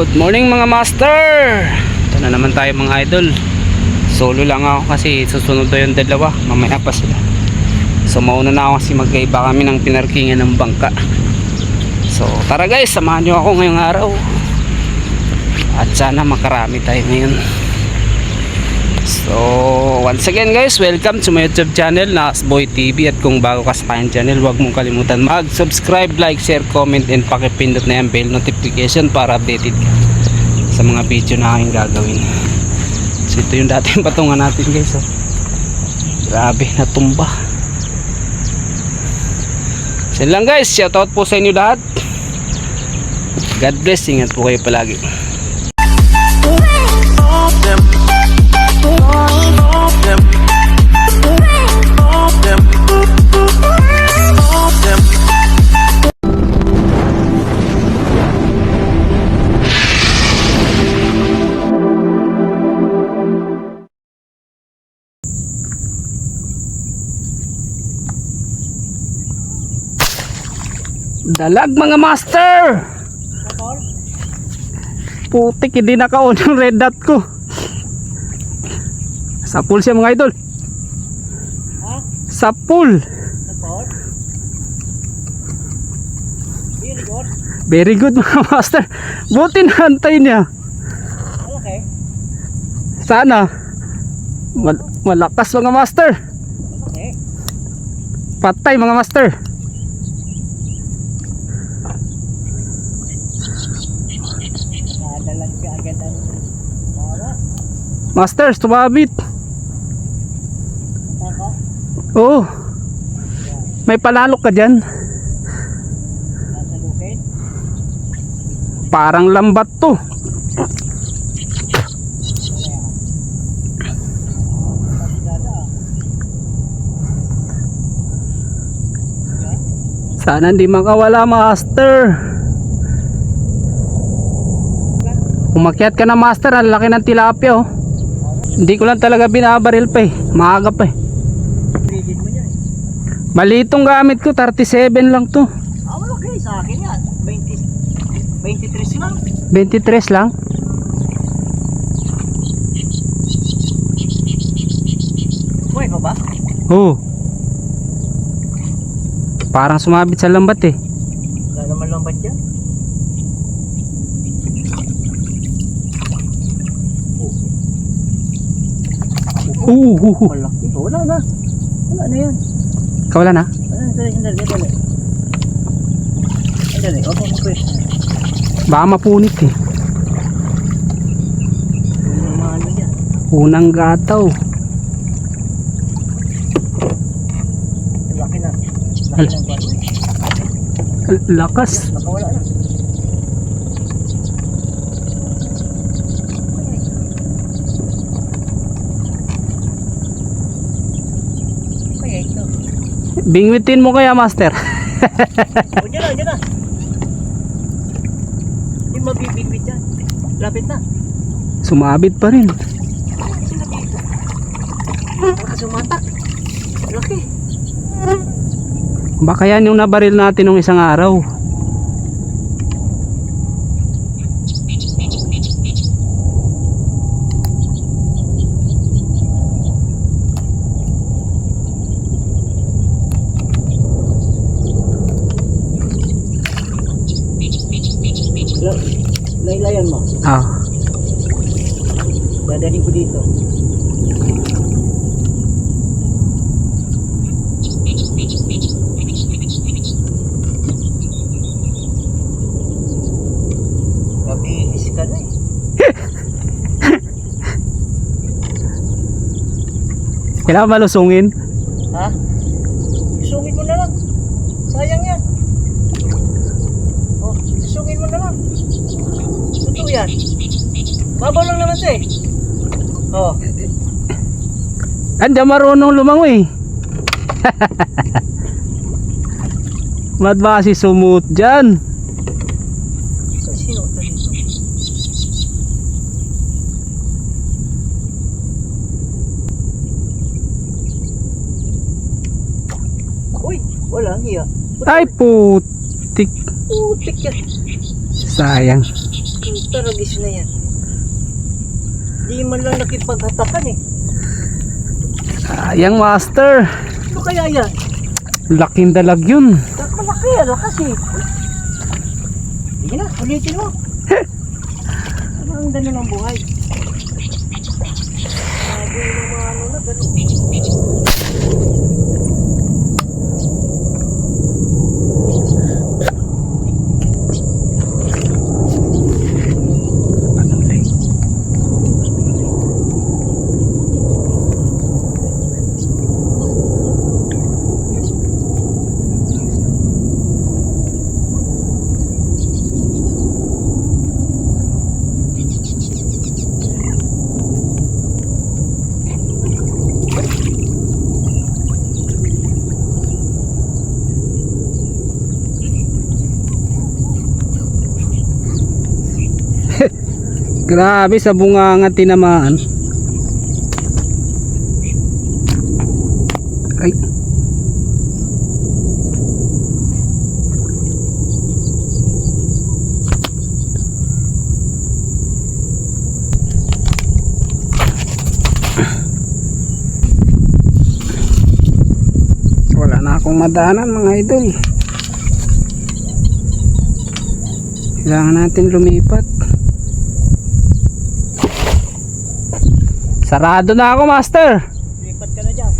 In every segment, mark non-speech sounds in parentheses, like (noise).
good morning mga master! Ito na naman tayo mga idol. Solo lang ako kasi susunod daw yung dalawa. Mamaya pa sila. So mauna na ako kasi magkaiba kami ng pinarkingan ng bangka. So tara guys, samahan nyo ako ngayong araw. At sana makarami tayo ngayon. So once again guys, welcome to my YouTube channel na Boy TV At kung bago ka sa aking channel, huwag mong kalimutan mag-subscribe, like, share, comment and pakipindot na yung bell notification para updated ka sa mga video na aking gagawin. So ito yung dating (laughs) patungan natin guys oh. Grabe, natumba. So lang guys, shoutout po sa inyo lahat. God bless, ingat po kayo palagi Dalag mga master! Putik, hindi naka-on yung red dot ko. Sa pool siya mga idol. Ha? Sa pool. Very good. Mga (laughs) master. Buti na antay niya. Okay. Sana. Mal- malakas mga master. Okay. Patay mga master. Nadalag ka agad ang bawa. Master, tumabit. Oo. May palalok ka dyan. Parang lambat to. Sana hindi makawala master. Umakyat ka na master, ang laki ng tilapia oh. Hindi ko lang talaga binabaril pa eh. Maaga pa eh. Malitong gamit ko, 37 lang to. Ah, wala okay. Sa akin yan. 20, 23 lang. 23 lang. Buhay pa ba? Oo. Parang sumabit sa lambat eh. Wala naman lambat dyan. Oo, uh, uh, Malaki. Wala na. Wala na yan. Kawala na? Ano, sandali, sandali, sandali. Sandali, huwag mo pwede. Baka mapunit eh. Unang gataw. Laki na. Laki. L- Lakas. Nakawala na. Ito. Bingwitin mo kaya master. O, dyan na, dyan na. Hindi mabibigwit yan. Lapit na. Sumabit pa rin. Baka sumatak. Laki. Baka yan yung nabaril natin nung isang araw. Ah, Dadalhin ko dito. Mabilis ka na eh. kailangan malusungin. Ha? Isungin mo na lang. Sayang yan. Oh, isungin mo na lang. Totoo yan. Babaw lang naman siya eh. Oh, Andiyan marunong lumangoy. (laughs) Ba kasi sumut dyan? walang iya. Ay putik. Putik yan. Sayang. Taragis na yan. Di man lang nakipaghatakan eh. Sayang master. Ano kaya yan? Laking dalag yun. Malaki, ah, lakas eh. Sige na, ulitin mo. (laughs) ano ang dano ng buhay? Sabi ng mga ano na, ganun. Grabe sa bunganga tinamaan. Ay. Wala na akong madaanan mga idol. Kailangan natin lumipat. Sarado na ako, master. Lipat ka na dyan.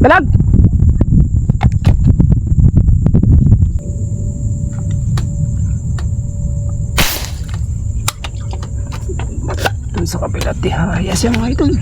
Dalag! Dun sa kabila, tihaya siya mga idol.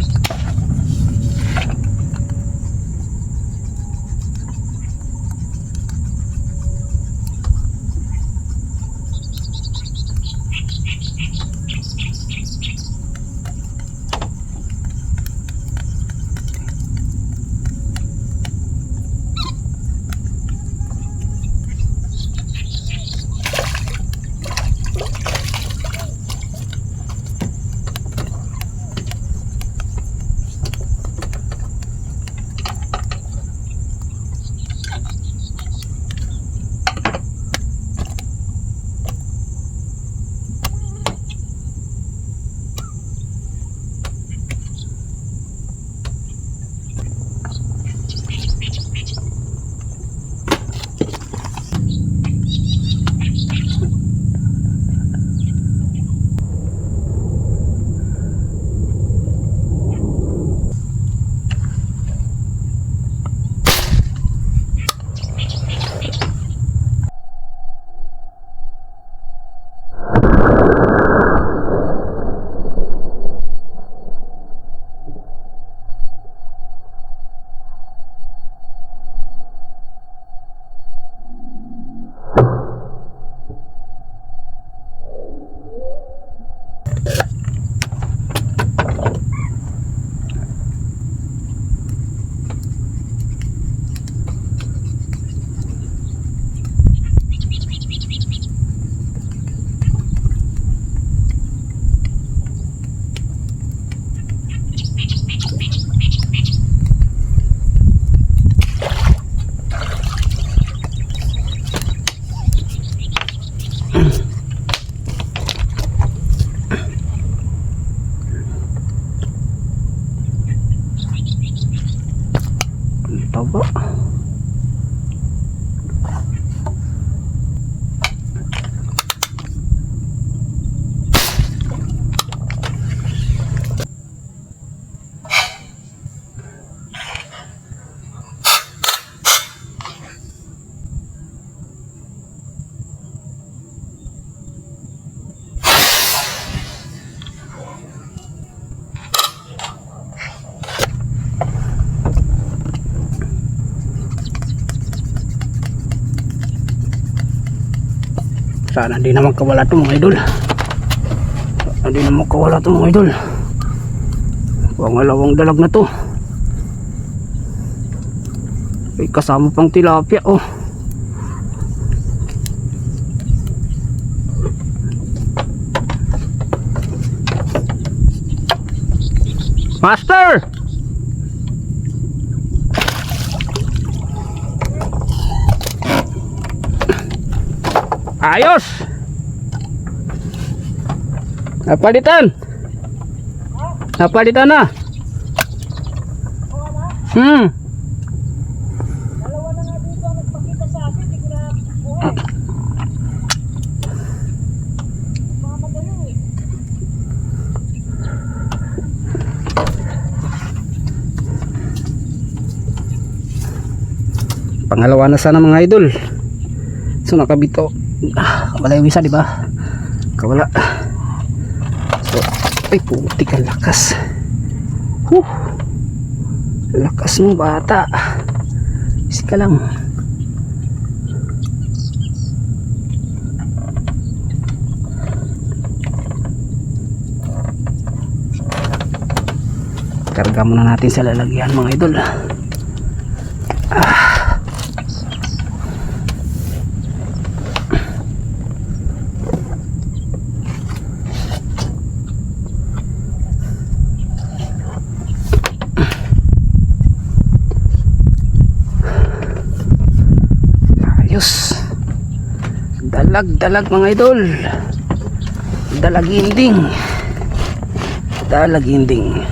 Sana di naman kawala to mga idol. Sana di naman kawala to mga idol. Pangalawang dalag na to. May kasama pang tilapia oh. Master! Ayos! Napalitan! Napalitan na! Hmm. Dalawa na nga dito ang nagpakita sa akin, hindi ko na buhay. Pangalawa na sana mga idol. So nakabito. Ah, wala yung isa, di ba? Kawala. So, ay puti ka lakas. Huh. Lakas mo bata. Isi ka lang. Karga muna natin sa lalagyan mga idol. Ayos. Dalag, dalag mga idol. Dalaginding. Dalaginding.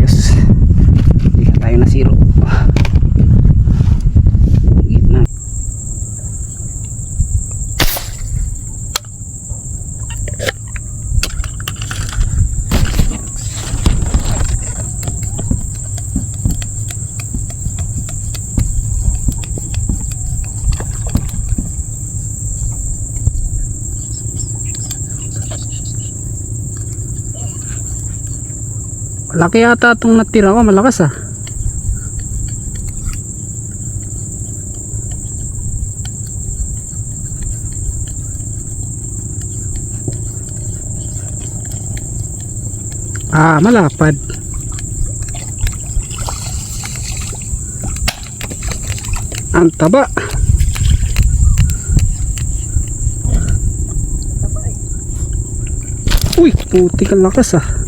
Ayos. Hindi na tayo nasiro. Gitna. Laki yata itong natira ko, malakas ah. Ah, malapad. Ang taba. Uy, puti ka lakas ah.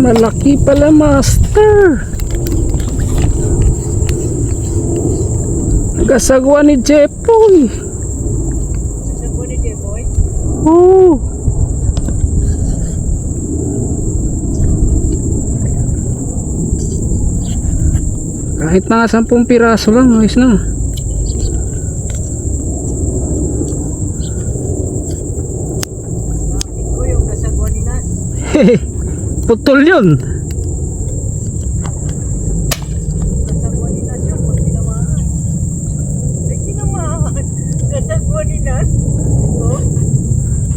Malaki pala, master. Nagasagwa ni Jepoy. Sasagwa ni Jeboy. Oh. Kahit mga sampung piraso lang, ayos na. Nakapit ko yung kasagwa ni Nas. Putol yun. Kasagwa ni Nas yun, pag tinamaan. Ay, tinamaan. Kasagwa ni Nas. Oh.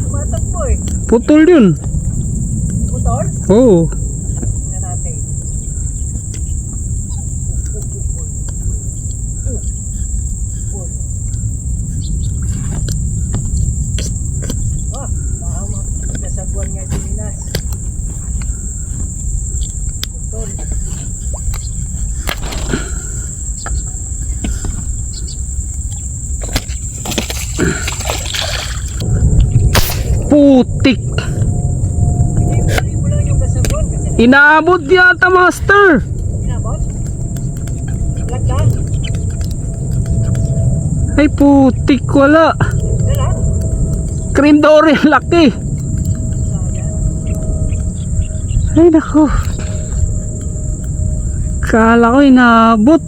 Tumatakbo eh. Putol yun. Motor. Oo. Tingnan natin. Ah, tama. Kasagwan nga din ni Nas. Putik. Hindi, hindi ko lang yung kasabon kasi Inaabot yata master. inabot. Lag ka. Ay putik wala. Cream dory laki. Ay nako. Kala ko inaabot.